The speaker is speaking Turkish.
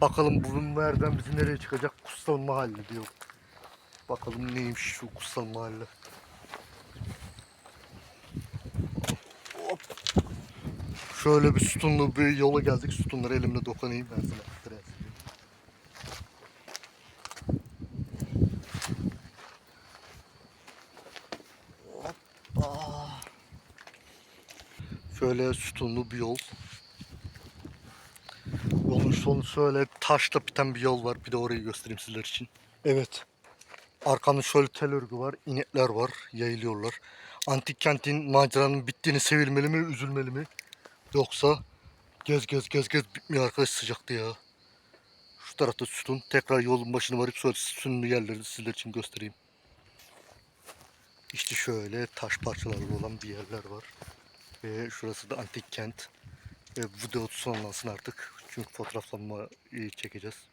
Bakalım bu merdiven bizi nereye çıkacak? Kutsal Mahalle diyor. Bakalım neymiş şu Kutsal Mahalle. Hop. Şöyle bir sütunlu bir yola geldik. Sütunları elimle dokunayım ben sana. Biraz. Şöyle sütunlu bir yol. Sonu şöyle taşla biten bir yol var. Bir de orayı göstereyim sizler için. Evet. Arkamda şöyle tel örgü var. inekler var. Yayılıyorlar. Antik kentin maceranın bittiğini sevilmeli mi, üzülmeli mi? Yoksa gez gez gez gez bitmiyor arkadaş sıcaktı ya. Şu tarafta sütun. Tekrar yolun başına varıp sonra sütunlu yerleri sizler için göstereyim. İşte şöyle taş parçaları olan bir yerler var. Ve şurası da antik kent. Ve video sonlansın artık. Çünkü fotoğraflanma çekeceğiz.